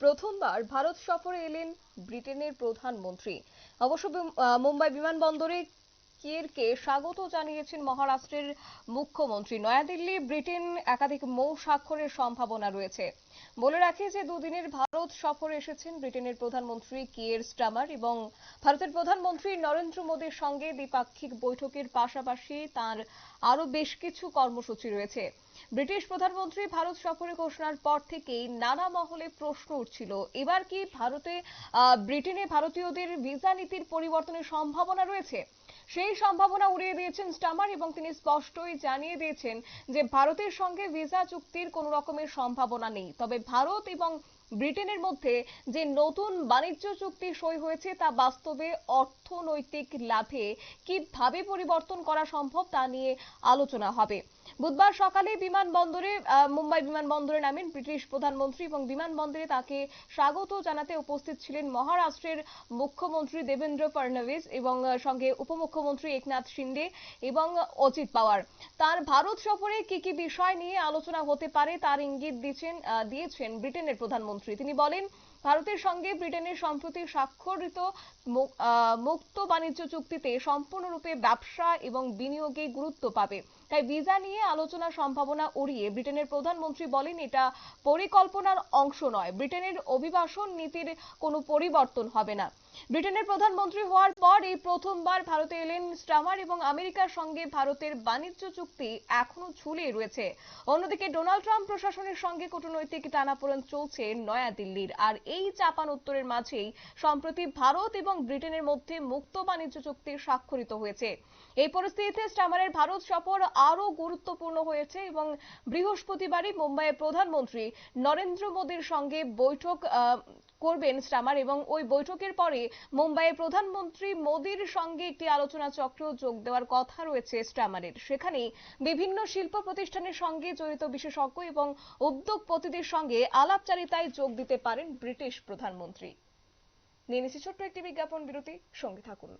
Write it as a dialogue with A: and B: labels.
A: প্রথমবার ভারত সফরে এলেন ব্রিটেনের প্রধানমন্ত্রী। অবশ্য মুম্বাই বিমানবন্দরে কিয়েরকে স্বাগত জানিয়েছেন মহারাষ্ট্রের মুখ্যমন্ত্রী। নয়াদিল্লি, ব্রিটেন একাধিক মৌ স্বাক্ষরের সম্ভাবনা রয়েছে। বলে রাখি যে, দুদিনের ভারত সফরে এসেছেন ব্রিটেনের প্রধানমন্ত্রী কিয়ের স্টামার এবং ভারতের প্রধানমন্ত্রী নরেন্দ্র মোদীর সঙ্গে দ্বিপাক্ষিক বৈঠকের পাশাপাশি তার আরও বেশ কিছু কর্মসূচি রয়েছে। ব্রিটিশ প্রধানমন্ত্রী ভারত সফরে ঘোষণার পর থেকেই নানা মহলে প্রশ্ন উঠছিল, এবার কি ভারতে ব্রিটেনে ভারতীয়দের ভিসা নীতির পরিবর্তনের সম্ভাবনা রয়েছে? সেই সম্ভাবনা উড়িয়ে দিয়েছেন স্টামার এবং তিনি স্পষ্টই জানিয়ে দিয়েছেন যে ভারতের সঙ্গে ভিসা চুক্তির কোনো রকমের সম্ভাবনা নেই। তবে ভারত এবং ব্রিটেনের মধ্যে যে নতুন বাণিজ্য চুক্তি সই হয়েছে তা বাস্তবে অর্থনৈতিক লাভে কীভাবে পরিবর্তন করা সম্ভব তা নিয়ে আলোচনা হবে। বুধবার সকালে বিমানবন্দরে মুম্বাই বিমানবন্দরে নামেন ব্রিটিশ প্রধানমন্ত্রী এবং বিমানবন্দরে তাকে স্বাগত জানাতে উপস্থিত ছিলেন মহারাষ্ট্রের মুখ্যমন্ত্রী দেবেন্দ্র ফডনভিস এবং সঙ্গে উপমুখ্যমন্ত্রী একনাথ শিন্ডে এবং অজিত পাওয়ার। তার ভারত সফরে কি কি বিষয় নিয়ে আলোচনা হতে পারে তার ইঙ্গিত দিয়েছেন দিয়েছেন ব্রিটেনের প্রধানমন্ত্রী। তিনি বলেন, ভারতের সঙ্গে ব্রিটেনের সম্প্রতি স্বাক্ষরিত মুক্ত বাণিজ্য চুক্তিতে সম্পূর্ণরূপে ব্যবসা এবং বিনিয়োগে গুরুত্ব পাবে। তাই ভিসা নিয়ে আলোচনা সম্ভাবনা উড়িয়ে ব্রিটেনের প্রধানমন্ত্রী বলেন, এটা পরিকল্পনার অংশ নয়। ব্রিটেনের অভিবাসন নীতির কোনো পরিবর্তন হবে না। ব্রিটেনের প্রধানমন্ত্রী হওয়ার পর এই প্রথমবার ভারতে এলেন স্টামার এবং আমেরিকার সঙ্গে ভারতের বাণিজ্য চুক্তি এখনও ঝুলিয়ে রয়েছে। অন্যদিকে ডোনাল্ড ট্রাম্প প্রশাসনের সঙ্গে কূটনৈতিক টানাপোড়েন চলছে নয়াদিল্লির। আর এই চাপান উত্তরের মাঝেই সম্প্রতি ভারত এবং ব্রিটেনের মধ্যে মুক্ত বাণিজ্য চুক্তি স্বাক্ষরিত হয়েছে। এই পরিস্থিতিতে স্টামারের ভারত সফর আরও গুরুত্বপূর্ণ হয়েছে এবং বৃহস্পতিবারই মুম্বাইয়ের প্রধানমন্ত্রী নরেন্দ্র মোদীর সঙ্গে বৈঠক করবেন স্টামার এবং ওই বৈঠকের পরে মুম্বাইয়ের প্রধানমন্ত্রী মোদীর সঙ্গে একটি আলোচনা চক্র যোগ দেওয়ার কথা রয়েছে স্টামারের। সেখানে বিভিন্ন শিল্প প্রতিষ্ঠানের সঙ্গে জড়িত বিশেষজ্ঞ এবং উদ্যোগপতিদের সঙ্গে আলাপচারিতায় যোগ দিতে পারেন ব্রিটিশ প্রধানমন্ত্রী। নিয়ে ছোট্ট একটি বিজ্ঞাপন বিরতি, সঙ্গে থাকুন।